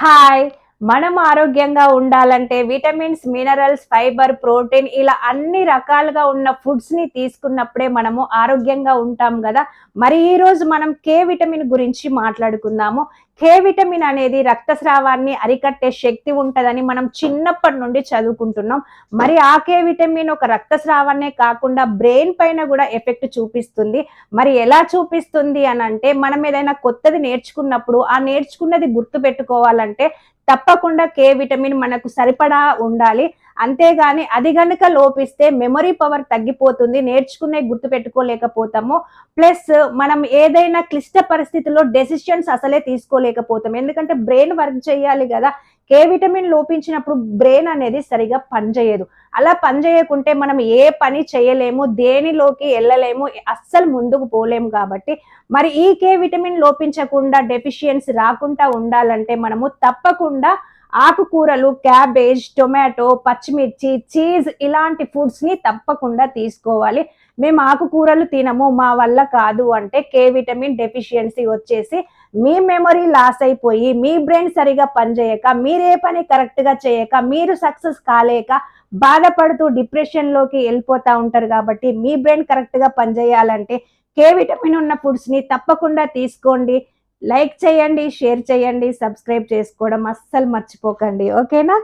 Hi. మనం ఆరోగ్యంగా ఉండాలంటే విటమిన్స్ మినరల్స్ ఫైబర్ ప్రోటీన్ ఇలా అన్ని రకాలుగా ఉన్న ఫుడ్స్ని తీసుకున్నప్పుడే మనము ఆరోగ్యంగా ఉంటాం కదా. మరి ఈ రోజు మనం కే విటమిన్ గురించి మాట్లాడుకుందాము. కే విటమిన్ అనేది రక్తస్రావాన్ని అరికట్టే శక్తి ఉంటదని మనం చిన్నప్పటి నుండి చదువుకుంటున్నాం. మరి ఆ కే విటమిన్ ఒక రక్తస్రావాన్నే కాకుండా బ్రెయిన్ పైన కూడా ఎఫెక్ట్ చూపిస్తుంది. మరి ఎలా చూపిస్తుంది అని అంటే మనం ఏదైనా కొత్తది నేర్చుకున్నప్పుడు ఆ నేర్చుకున్నది గుర్తు పెట్టుకోవాలంటే తప్ప తప్పకుండా కే విటమిన్ మనకు సరిపడా ఉండాలి. అంతేగాని అది గనుక లోపిస్తే మెమరీ పవర్ తగ్గిపోతుంది. నేర్చుకునే గుర్తు పెట్టుకోలేకపోతాము. ప్లస్ మనం ఏదైనా క్లిష్ట పరిస్థితుల్లో డెసిషన్స్ అసలే తీసుకోలేకపోతాం ఎందుకంటే బ్రెయిన్ వర్క్ చేయాలి కదా. కే విటమిన్ లోపించినప్పుడు బ్రెయిన్ అనేది సరిగా పనిచేయదు. అలా పనిచేయకుంటే మనం ఏ పని చేయలేము దేనిలోకి వెళ్ళలేము అస్సలు ముందుకు పోలేము కాబట్టి మరి ఈ కే విటమిన్ లోపించకుండా డెఫిషియన్సీ రాకుండా ఉండాలంటే మనము తప్పకుండా ఆకుకూరలు క్యాబేజ్ టొమాటో పచ్చిమిర్చి చీజ్ ఇలాంటి ఫుడ్స్ని తప్పకుండా తీసుకోవాలి. మేము ఆకుకూరలు తినము మా వల్ల కాదు అంటే కే విటమిన్ డెఫిషియన్సీ వచ్చేసి మీ మెమొరీ లాస్ అయిపోయి మీ బ్రెయిన్ సరిగా పనిచేయక మీరే పని కరెక్ట్గా చేయక మీరు సక్సెస్ కాలేక బాధపడుతూ డిప్రెషన్లోకి వెళ్ళిపోతూ ఉంటారు కాబట్టి మీ బ్రెయిన్ కరెక్ట్గా పనిచేయాలంటే కే విటమిన్ ఉన్న ఫుడ్స్ని తప్పకుండా తీసుకోండి. లైక్ చేయండి షేర్ చేయండి సబ్స్క్రైబ్ చేసుకోవడం అస్సలు మర్చిపోకండి. ఓకేనా